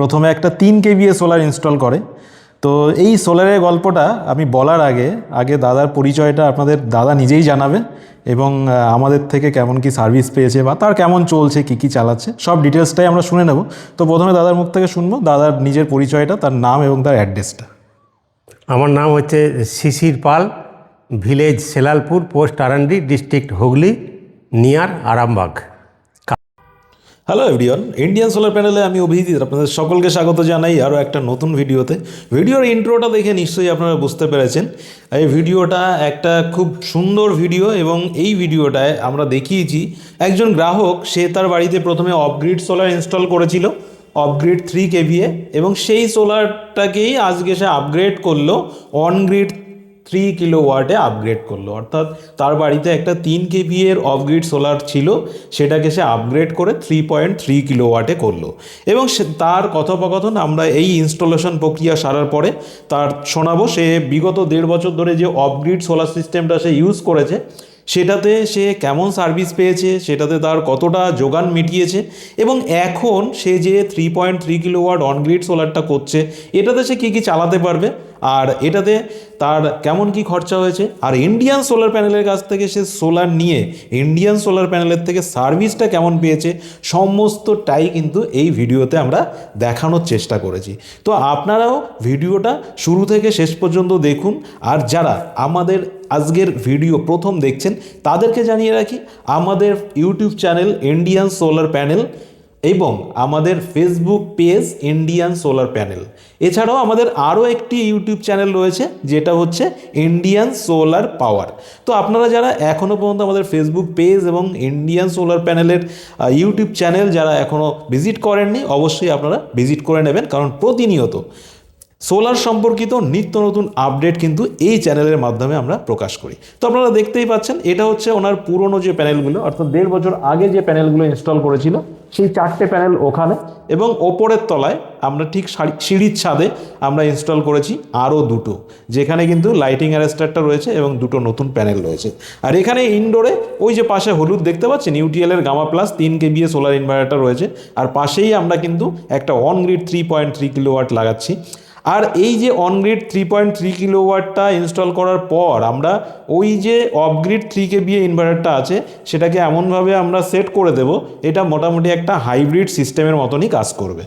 প্রথমে একটা তিন কেভিএ সোলার ইনস্টল করে। তো এই সোলারের গল্পটা আমি বলার আগে আগে দাদার পরিচয়টা আপনাদের দাদা নিজেই জানাবে এবং আমাদের থেকে কেমন কি সার্ভিস পেয়েছে বা তার কেমন চলছে, কি কি চালাচ্ছে, সব ডিটেলসটাই আমরা শুনে নেব। তো প্রথমে দাদার মুখ থেকে শুনব, দাদার নিজের পরিচয়টা, তার নাম এবং তার অ্যাড্রেসটা আমার নাম হচ্ছে Shishir Pal village Selalpur post Arandi district Hooghly near Arambagh. Hello everyone Indian solar প্যানেলে আমি অভিজিৎ আপনাদের সকলকে স্বাগত জানাই আরও একটা নতুন ভিডিওতে। ভিডিওর ইন্ট্রোটা দেখে নিশ্চয়ই আপনারা বুঝতে পেরেছেন। এই ভিডিওটা একটা খুব সুন্দর ভিডিও এবং এই ভিডিওটায় আমরা দেখিয়েছি একজন গ্রাহক, সে তার বাড়িতে প্রথমে অফগ্রিড সোলার ইনস্টল করেছিল অফগ্রিড থ্রি কেভিএ এবং সেই সোলারটাকেই আজকে সে আপগ্রেড করল অনগ্রিড থ্রি কিলো ওয়াটে আপগ্রেড করল। অর্থাৎ তার বাড়িতে একটা তিন কেভি এর অফগ্রিড সোলার ছিল, সেটাকে সে আপগ্রেড করে থ্রি পয়েন্ট থ্রি কিলো ওয়াটে করল। এবং তার কথোপকথন আমরা এই ইনস্টলেশন প্রক্রিয়া সারার পরে তার শোনাবো, সে বিগত দেড় বছর ধরে যে অফগ্রিড সোলার সিস্টেমটা সে ইউজ করেছে, সেটাতে সে কেমন সার্ভিস পেয়েছে, সেটাতে তার কতটা যোগান মিটিয়েছে, এবং এখন সে যে three point three kilo watt on grid সোলারটা করছে, এটাতে সে কী কী চালাতে পারবে আর এটাতে তার কেমন কি খরচা হয়েছে? আর ইন্ডিয়ান সোলার প্যানেলের কাছ থেকে সে সোলার নিয়ে ইন্ডিয়ান সোলার প্যানেলের থেকে সার্ভিসটা কেমন পেয়েছে? সমস্তটাই কিন্তু এই ভিডিওতে আমরা দেখানোর চেষ্টা করেছি। তো আপনারাও ভিডিওটা শুরু থেকে শেষ পর্যন্ত দেখুন। আর যারা আমাদের আজকের ভিডিও প্রথম দেখছেন, তাদেরকে জানিয়ে রাখি, আমাদের YouTube channel Indian solar panel এবং আমাদের Facebook page Indian solar panel এছাড়াও আমাদের আরও একটি ইউটিউব চ্যানেল রয়েছে, যেটা হচ্ছে ইন্ডিয়ান সোলার পাওয়ার তো আপনারা যারা এখনও পর্যন্ত আমাদের ফেসবুক পেজ এবং ইন্ডিয়ান সোলার প্যানেলের ইউটিউব চ্যানেল যারা এখনও ভিজিট করেননি, অবশ্যই আপনারা ভিজিট করে নেবেন, কারণ প্রতিনিয়ত সোলার সম্পর্কিত নিত্য নতুন আপডেট কিন্তু এই চ্যানেলের মাধ্যমে আমরা প্রকাশ করি। তো আপনারা দেখতেই পাচ্ছেন, এটা হচ্ছে ওনার পুরনো যে প্যানেলগুলো অর্থাৎ দেড় বছর আগে যে প্যানেলগুলো ইনস্টল করেছিল, সেই চারটে প্যানেল ওখানে এবং ওপরের তলায় আমরা ঠিক সিঁড়ির ছাদে আমরা ইনস্টল করেছি আরও দুটো, যেখানে কিন্তু লাইটিং অ্যারেস্টারটা রয়েছে এবং দুটো নতুন প্যানেল রয়েছে। আর এখানে ইনডোরে ওই যে পাশে হলুদ দেখতে পাচ্ছেন ইউটিএলের গামা প্লাস তিন কেবিএ সোলার ইনভার্টার রয়েছে। আর পাশেই আমরা কিন্তু একটা on grid three point three kilowatt লাগাচ্ছি। আর এই যে on grid three point three কিলোওয়াটটা install করার পর আমরা ওই যে অফগ্রিড থ্রি কেবিএ ইনভার্টারটা আছে সেটাকে এমনভাবে আমরা সেট করে দেব এটা মোটামুটি একটা হাইব্রিড সিস্টেমের মতনই কাজ করবে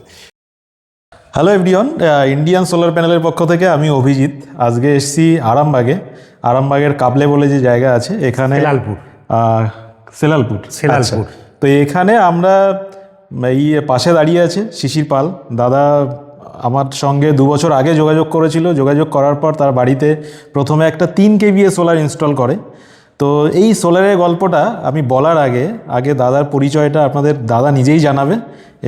হ্যালো এভরিওয়ান ইন্ডিয়ান সোলার প্যানেলের পক্ষ থেকে আমি অভিজিৎ আজকে এসেছি আরামবাগে আরামবাগের কাবলে বলে যে জায়গা আছে এখানে সেলালপুর। সেলালপুর সেলালপুর। আচ্ছা। তো এখানে আমরা এই পাশে দাঁড়িয়ে আছে শিশির পাল দাদা আমার সঙ্গে দু বছর আগে যোগাযোগ করেছিল। যোগাযোগ করার পর তার বাড়িতে প্রথমে একটা তিন কেভিএ সোলার ইনস্টল করে। তো এই সোলারের গল্পটা আমি বলার আগে আগে দাদার পরিচয়টা আপনাদের দাদা নিজেই জানাবে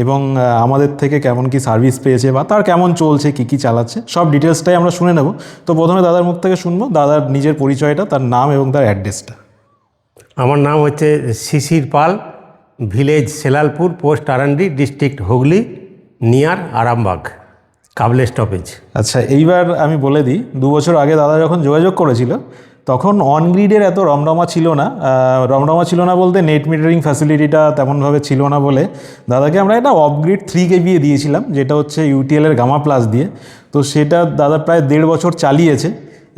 এবং আমাদের থেকে কেমন কি সার্ভিস পেয়েছে বা তার কেমন চলছে, কি কি চালাচ্ছে, সব ডিটেলসটাই আমরা শুনে নেব। তো প্রথমে দাদার মুখ থেকে শুনব, দাদার নিজের পরিচয়টা, তার নাম এবং তার অ্যাড্রেসটা। আমার নাম হচ্ছে Shishir Pal, village Selalpur, post Arandi district Hooghly, near Arambagh. কাবলে stoppage আচ্ছা এইবার আমি বলে দিই, দু বছর আগে দাদা যখন যোগাযোগ করেছিল, তখন অনগ্রিডের এত রমরমা ছিল না। রমরমা ছিল না বলতে নেট মিটারিং ফ্যাসিলিটিটা তেমনভাবে ছিল না বলে দাদাকে আমরা এটা অপগ্রিড থ্রি কেবিএ দিয়েছিলাম, যেটা হচ্ছে ইউটিএলের গামা প্লাস দিয়ে। তো সেটা দাদা প্রায় দেড় বছর চালিয়েছে।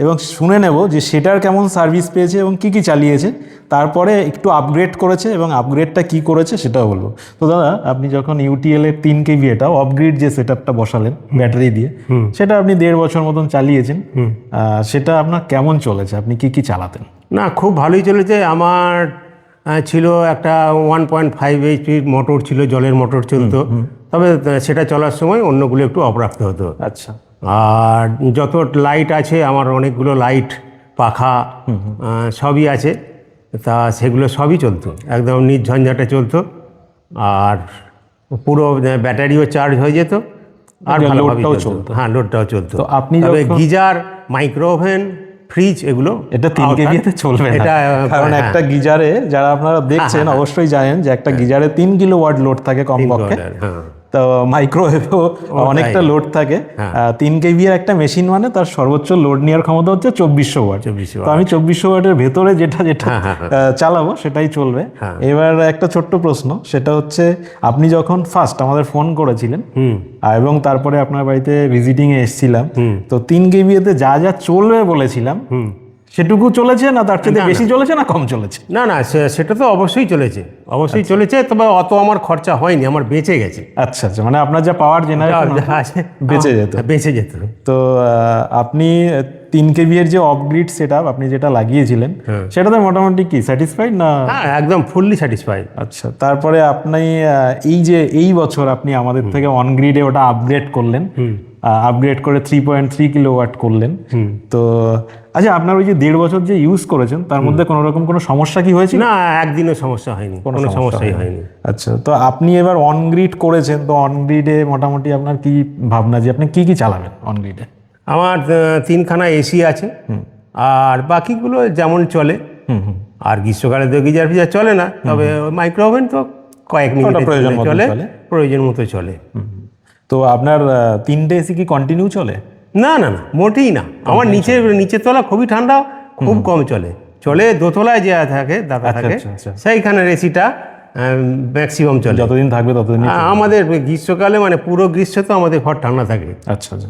এবং শুনে নেব যে সেটার কেমন সার্ভিস পেয়েছে এবং কি কি চালিয়েছে। তারপরে একটু আপগ্রেড করেছে এবং আপগ্রেডটা কি করেছে সেটাও বলব। তো দাদা আপনি যখন ইউটিএল এর তিন কেভি এটা অফগ্রিড যে সেট বসালেন ব্যাটারি দিয়ে সেটা আপনি দেড় বছর মতন চালিয়েছেন। সেটা আপনার কেমন চলেছে? আপনি কি কি চালাতেন? না খুব ভালোই চলেছে। আমার ছিল একটা ওয়ান পয়েন্ট ফাইভ এইচপির মোটর ছিল জলের মোটর চলতো। তবে সেটা চলার সময় অন্যগুলো একটু অফ রাখতে হতো। আচ্ছা। আর যত লাইট আছে আমার অনেকগুলো লাইট পাখা সবই আছে। তা সেগুলো সবই চলতো একদম নির্ঝঞ্ঝাটে চলতো। আর পুরো ব্যাটারিও চার্জ হয়ে যেত আর ভালোভাবে লোডটাও চলতো। হ্যাঁ লোডটাও চলতো। তো আপনি তবে গিজার মাইক্রো ওভেন ফ্রিজ এগুলো এটা তিন কেভিতে চলবে এটা কারণ হ্যাঁ, একটা গিজারে যারা আপনারা দেখছেন অবশ্যই জানেন যে একটা গিজারে তিন কিলো ওয়াট লোড থাকে কমপক্ষে। হ্যাঁ। তা মাইক্রোওয়েভেও অনেকটা লোড থাকে। হ্যাঁ। তিন কেভি এর একটা মেশিন মানে তার সর্বোচ্চ লোড নেওয়ার ক্ষমতা হচ্ছে চব্বিশশো ওয়াট 2400 তো আমি চব্বিশশো ওয়াটের ভেতরে যেটা যেটা হ্যাঁ, চালাবো সেটাই চলবে। হ্যাঁ। এবার একটা ছোট্ট প্রশ্ন সেটা হচ্ছে আপনি যখন ফার্স্ট আমাদের ফোন করেছিলেন এবং তারপরে আপনার বাড়িতে ভিজিটিং এ এসেছিলাম তো তিন কেবিএতে যা যা চলবে বলেছিলাম সেটুকু চলেছে না তার চেয়ে বেশি চলেছে না কম চলেছে? না না সেটা তো অবশ্যই চলেছে। অবশ্যই চলেছে তবে অত আমার খরচা হয়নি আমার বেঁচে গেছে। আচ্ছা আচ্ছা মানে আপনার যা পাওয়ার জেনারেশন আছে বেঁচে যেত। বেঁচে যেত। তো আপনি তিন কেবি এর যে অফগ্রিড সেট আপনি যেটা লাগিয়েছিলেন হ্যাঁ। সেটাতে মোটামুটি কি স্যাটিসফাইড না? হ্যাঁ একদম ফুললি স্যাটিসফাইড আচ্ছা তারপরে আপনি এই যে এই বছর আপনি আমাদের থেকে অনগ্রিডে ওটা আপগ্রেড করলেন আপগ্রেড করে three point three kilo watt করলেন তো আচ্ছা আপনার ওই যে দেড় বছর যে ইউজ করেছেন তার মধ্যে কোনো রকম কোনো সমস্যা কি হয়েছিল? না একদিনও সমস্যা হয়নি। কোনো সমস্যাই হয়নি। আচ্ছা তো আপনি এবার অন গ্রিড করেছেন তো অনগ্রিডে মোটামুটি আপনার কি ভাবনা যে আপনি কি কি চালাবেন অন গ্রিডে আমার তিনখানা এসি আছে। আর বাকিগুলো যেমন চলে আর গ্রীষ্মকালে তো গিজার ফিজার চলে না তবে মাইক্রো ওভেন তো কয়েক মিনিট প্রয়োজন মতো চলে চলে। প্রয়োজন মতো চলে। তো আপনার তিনটে এসি কি কন্টিনিউ চলে? না না না মোটেই না। আমার নিচে নিচের তলা খুবই ঠান্ডা খুব কম চলে। চলে দোতলায় যে থাকে দাদা থাকে আচ্ছা, আচ্ছা। সেইখানের এসিটা ম্যাক্সিমাম চলে। যতদিন থাকবে ততদিন আমাদের গ্রীষ্মকালে মানে পুরো গ্রীষ্ম তো আমাদের ঘর ঠান্ডা থাকে। আচ্ছা আচ্ছা।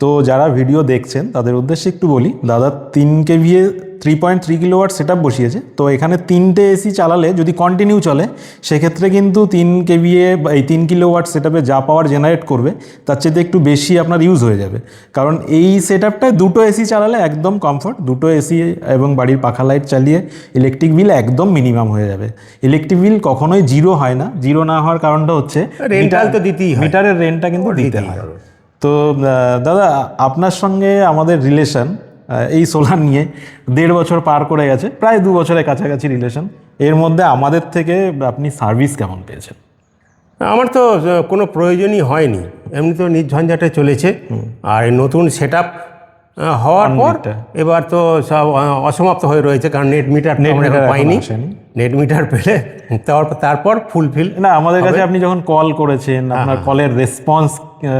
তো যারা ভিডিও দেখছেন তাদের উদ্দেশ্যে একটু বলি দাদা তিন KVA three point three kilowatt set up বসিয়েছে। তো এখানে তিনটে এসি চালালে যদি কন্টিনিউ চলে সেক্ষেত্রে কিন্তু তিন কেভিএ এই তিন কিলোওয়াট সেট আপে যা পাওয়ার জেনারেট করবে তার চেয়ে একটু বেশি আপনার ইউজ হয়ে যাবে। কারণ এই সেট আপটায় দুটো এসি চালালে একদম কমফর্ট দুটো এসি এবং বাড়ির পাখা লাইট চালিয়ে ইলেকট্রিক বিল একদম মিনিমাম হয়ে যাবে। ইলেকট্রিক বিল কখনোই জিরো হয় না। জিরো না হওয়ার কারণটা হচ্ছে রেন্টাল তো দিতেই মিটারের রেন্টটা কিন্তু দিতে হয়। তো দাদা আপনার সঙ্গে আমাদের রিলেশন এই সোলার নিয়ে দেড় বছর পার করে গেছে প্রায় দু বছরের কাছাকাছি রিলেশন এর মধ্যে আমাদের থেকে আপনি সার্ভিস কেমন পেয়েছেন? আমার তো কোনো প্রয়োজনই হয়নি। এমনি তো নির্ঝঞ্ঝাটে চলেছে। আর নতুন সেট আপ হওয়ার পর এবার তো সব অসমাপ্ত হয়ে রয়েছে কারণ নেট মিটার পাইনি। নেট মিটার পেলে তারপর তারপর ফুলফিল না আমাদের কাছে আপনি যখন কল করেছেন আপনার কলের রেসপন্স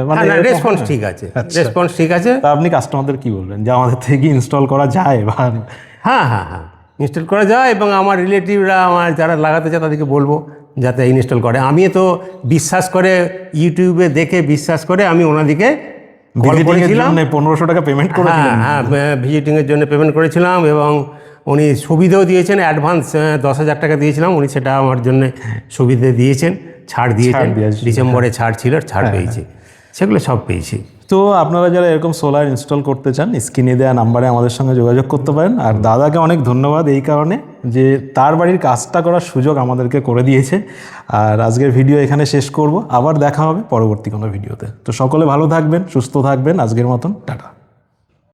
মানে রেসপন্স ঠিক আছে। রেসপন্স ঠিক আছে। তা আপনি কাস্টমারদের কি বলবেন? যে আমাদের থেকে ইনস্টল করা যায় বা হ্যাঁ হ্যাঁ হ্যাঁ। ইনস্টল করা যায় এবং আমার রিলেটিভরা আমার যারা লাগাতে চায় তাদেরকে বলব যাতে ইনস্টল করে। আমি তো বিশ্বাস করে ইউটিউবে দেখে বিশ্বাস করে আমি ওনাদিকে পনেরোশো টাকা পেমেন্ট করেছিলেন। হ্যাঁ হ্যাঁ ভিজিটিংয়ের জন্য পেমেন্ট করেছিলাম এবং উনি সুবিধেও দিয়েছেন অ্যাডভান্স দশ হাজার টাকা দিয়েছিলাম। উনি সেটা আমার জন্য সুবিধে দিয়েছেন। ছাড় দিয়েছেন। দিয়েছেন, ডিসেম্বরে ছাড় ছিল ছাড় পেয়েছি। সেগুলো সব পেয়েছি। তো আপনারা যারা এরকম সোলার ইনস্টল করতে চান, স্ক্রিনে দেওয়া নাম্বারে আমাদের সঙ্গে যোগাযোগ করতে পারেন। আর দাদাকে অনেক ধন্যবাদ এই কারণে যে তার বাড়ির কাজটা করার সুযোগ আমাদেরকে করে দিয়েছে। আর আজকের ভিডিও এখানে শেষ করব। আবার দেখা হবে পরবর্তী কোনো ভিডিওতে তো সকলে ভালো থাকবেন, সুস্থ থাকবেন। আজকের মতন, টাটা।